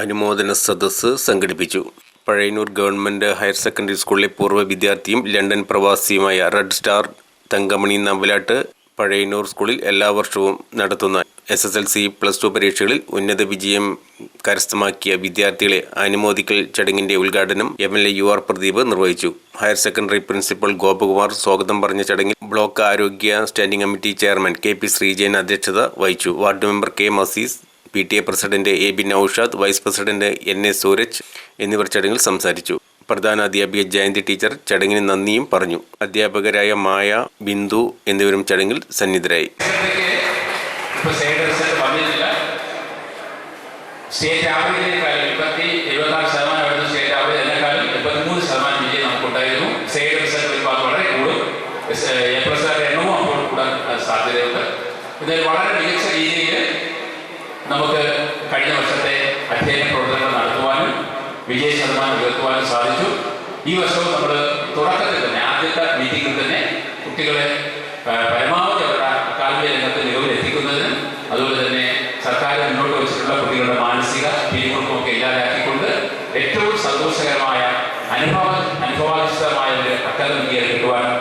അനുമോദന സദസ്സ് സംഘടിപ്പിച്ചു. പഴയന്നൂർ ഗവൺമെന്റ് ഹയർ സെക്കൻഡറി സ്കൂളിലെ പൂർവ വിദ്യാർത്ഥിയും ലണ്ടൻ പ്രവാസിയുമായ റെഡ് സ്റ്റാർ തങ്കമണി നമ്പലാട്ട് പഴയന്നൂർ സ്കൂളിൽ എല്ലാ വർഷവും നടത്തുന്ന S S L C plus two പരീക്ഷകളിൽ ഉന്നത വിജയം കരസ്ഥമാക്കിയ വിദ്യാർത്ഥികളെ അനുമോദിക്കൽ ചടങ്ങിന്റെ ഉദ്ഘാടനം M L A U R Pradeep നിർവഹിച്ചു. ഹയർ സെക്കൻഡറി പ്രിൻസിപ്പൽ ഗോപകുമാർ സ്വാഗതം പറഞ്ഞ ചടങ്ങിൽ ബ്ലോക്ക് ആരോഗ്യ standing committee chairman K P Sreejayan അധ്യക്ഷത വഹിച്ചു. Ward member K Masees P T A president A B Noushad vice president N A Sooraj എന്നിവർ ചടങ്ങിൽ സംസാരിച്ചു. പ്രധാന അധ്യാപിക ജയന്തി ടീച്ചർ ചടങ്ങിന് നന്ദിയും പറഞ്ഞു. അധ്യാപകരായ മായ ബിന്ദു എന്നിവരും ചടങ്ങിൽ സന്നിധരായി. സ്റ്റേറ്റ് സ്റ്റേറ്റ് സ്റ്റേറ്റ് അപ്പോൾ സാധ്യതയുണ്ട്. ഇതിൽ വളരെ നമുക്ക് കഴിഞ്ഞ വർഷത്തെ അധ്യയന പ്രവർത്തനങ്ങൾ നടത്തുവാനും വിജയ ശതമാനം ഉയർത്തുവാനും സാധിച്ചു. ഈ വർഷവും നമ്മൾ തുടക്കത്തിൽ തന്നെ ആദ്യത്തെ മീറ്റിംഗിൽ തന്നെ കുട്ടികളെ പരമാവധി അവരുടെ അക്കാദമിക രംഗത്ത് മികവിലെത്തിക്കുന്നതിനും അതുപോലെ തന്നെ സർക്കാർ മുന്നോട്ട് വെച്ചിട്ടുള്ള കുട്ടികളുടെ മാനസിക പിരിമുറുക്കമൊക്കെ ഇല്ലാതാക്കിക്കൊണ്ട് ഏറ്റവും സന്തോഷകരമായ അനുഭവ അനുഭവാധിഷ്ഠിതമായ ഒരു അക്കാദമിക കിട്ടുവാനും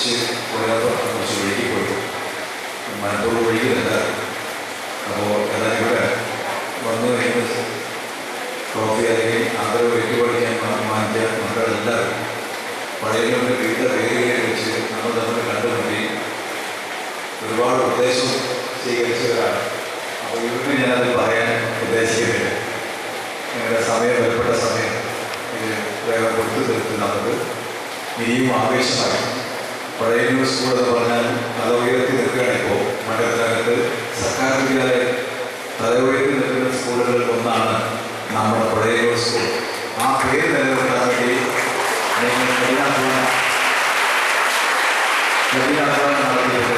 തിരിച്ച് പോരാത്ത കുറച്ച് വഴുകി പോയി. വഴിക്ക് വഴുകിയതല്ല അപ്പോൾ എന്നാൽ ഇവിടെ വന്നു കഴിയുമ്പോൾ ട്രോഫി അല്ലെങ്കിൽ ആദരവ് ഏറ്റുപടിക്കാൻ മാറ്റിയ മക്കളെല്ലാവരും പഴയവരുടെ വിവിധ വേദികളിൽ വെച്ച് നമ്മൾ തമ്മിൽ കണ്ടുമുട്ടി. ഒരുപാട് ഉപദേശം സ്വീകരിച്ചവരാണ്. അപ്പോൾ ഇവർക്ക് ഞാനത് പറയാൻ ഉദ്ദേശിക്കുന്നില്ല. നിങ്ങളുടെ സമയം വിലപ്പെട്ട സമയം ഇത് വേഗം കൊടുത്തു തീർത്ത് നമുക്ക് ഇനിയും ആവേശമായി പഴയ സ്കൂൾ എന്ന് പറഞ്ഞാൽ അത് ഉയർത്തി നിൽക്കുകയാണ് ഇപ്പോൾ മണ്ഡലത്തിനകത്ത് സർക്കാർ വിദ്യാലയം തല ഉയർത്തി നിൽക്കുന്ന സ്കൂളുകളിൽ ഒന്നാണ് നമ്മുടെ പഴയ സ്കൂൾ ആ പേര് നിലനിർത്താൻ വേണ്ടി നിങ്ങൾ കഠിനാധ്വാനം കഠിനാധ്വാനം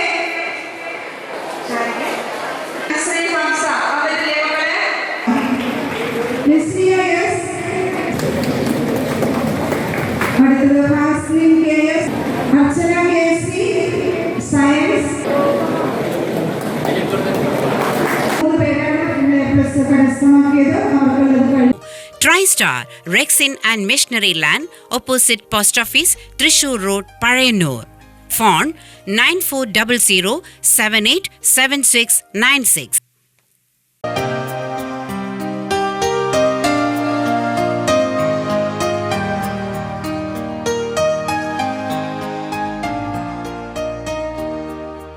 TriStar, Rexin and Missionary Land, opposite Post Office, Trishur Road, Parayanur. Phone 9400 787696.